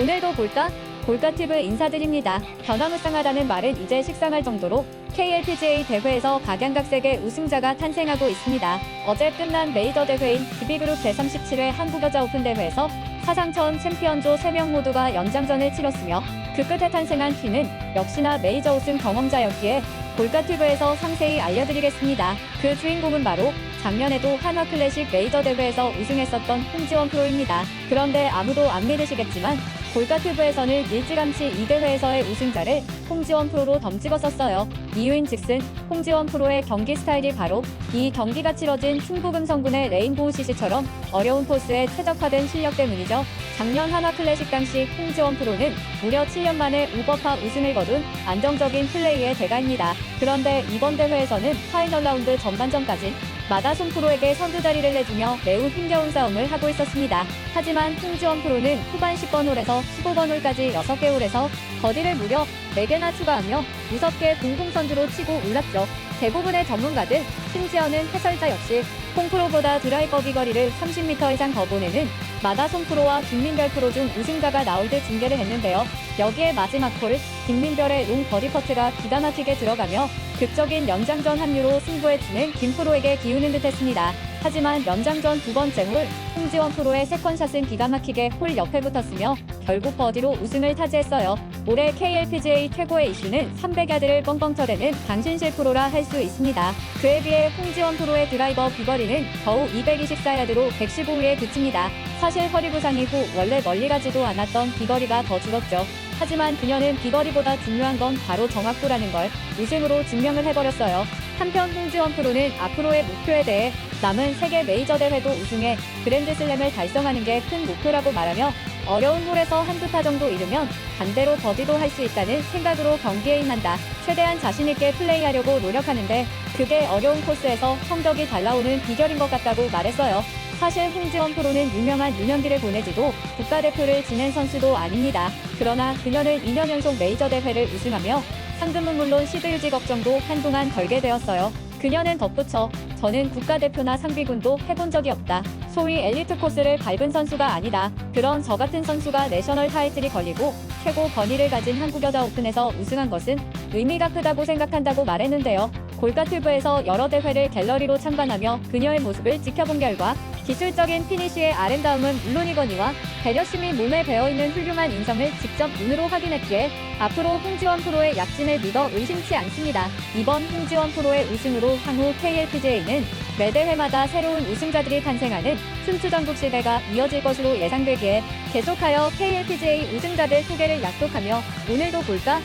오늘도 볼까? 볼까티브 인사드립니다. 변화무쌍하다는 말은 이제 식상할 정도로 KLPGA 대회에서 각양각색의 우승자가 탄생하고 있습니다. 어제 끝난 메이저 대회인 DB그룹 제37회 한국여자 오픈 대회에서 사상 처음 챔피언조 3명 모두가 연장전을 치렀으며 그 끝에 탄생한 팀은 역시나 메이저 우승 경험자였기에 볼까티브에서 상세히 알려드리겠습니다. 그 주인공은 바로 작년에도 한화 클래식 메이저 대회에서 우승했었던 홍지원 프로입니다. 그런데 아무도 안 믿으시겠지만 볼까튜브에서는 일찌감치 이 대회에서의 우승자를 홍지원 프로로 덤찍었었어요. 이유인 즉슨 홍지원 프로의 경기 스타일이 바로 이 경기가 치러진 충북음 성군의 레인보우 CC처럼 어려운 코스에 최적화된 실력 때문이죠. 작년 한화 클래식 당시 홍지원 프로는 무려 7년 만에 우버파 우승을 거둔 안정적인 플레이의 대가입니다. 그런데 이번 대회에서는 파이널 라운드 전반전까지 마다손 프로에게 선두 자리를 내주며 매우 힘겨운 싸움을 하고 있었습니다. 하지만 홍지원 프로는 후반 10번 홀에서 15번 홀까지 6개 홀에서 버디를 무려 4개나 추가하며 무섭게 공공선두로 치고 올랐죠. 대부분의 전문가들, 심지어는 해설자 역시 홍프로보다 드라이버 비거리를 30m 이상 더 보내는 마다손 프로와 김민별 프로 중 우승자가 나올 듯 중계를 했는데요. 여기에 마지막 홀 김민별의 롱 버디 퍼트가 기가 막히게 들어가며 극적인 연장전 합류로 승부에 치는 김 프로에게 기우는 듯했습니다. 하지만 연장전 두 번째 홀 홍지원 프로의 세컨샷은 기가 막히게 홀 옆에 붙었으며 결국 버디로 우승을 차지했어요. 올해 KLPGA 최고의 이슈는 300야드를 뻥뻥 쳐대는 강신실 프로라 할 수 있습니다. 그에 비해 홍지원 프로의 드라이버 비거리는 겨우 224야드로 115에 그칩니다. 사실 허리 부상 이후 원래 멀리 가지도 않았던 비거리가 더 줄었죠. 하지만 그녀는 비거리보다 중요한 건 바로 정확도라는 걸 우승으로 증명을 해버렸어요. 한편 홍지원 프로는 앞으로의 목표에 대해 남은 세계 메이저 대회도 우승해 그랜드슬램을 달성하는 게 큰 목표라고 말하며 어려운 홀에서 한두 타 정도 잃으면 반대로 버디도 할 수 있다는 생각으로 경기에 임한다. 최대한 자신있게 플레이하려고 노력하는데 그게 어려운 코스에서 성적이 잘 나오는 비결인 것 같다고 말했어요. 사실 홍지원 프로는 유명한 유년기를 보내지도 국가대표를 지낸 선수도 아닙니다. 그러나 그녀는 2년 연속 메이저 대회를 우승하며 상금은 물론 시드 유지 걱정도 한동안 덜게 되었어요. 그녀는 덧붙여 저는 국가대표나 상비군도 해본 적이 없다. 소위 엘리트 코스를 밟은 선수가 아니다. 그런 저 같은 선수가 내셔널 타이틀이 걸리고 최고 권위를 가진 한국 여자 오픈에서 우승한 것은 의미가 크다고 생각한다고 말했는데요. 골카튜브에서 여러 대회를 갤러리로 참관하며 그녀의 모습을 지켜본 결과 기술적인 피니쉬의 아름다움은 물론이거니와 배려심이 몸에 배어있는 훌륭한 인성을 직접 눈으로 확인했기에 앞으로 홍지원 프로의 약진을 믿어 의심치 않습니다. 이번 홍지원 프로의 우승으로 향후 KLPGA는 매 대회마다 새로운 우승자들이 탄생하는 춘추전국 시대가 이어질 것으로 예상되기에 계속하여 KLPGA 우승자들 소개를 약속하며 오늘도 볼까?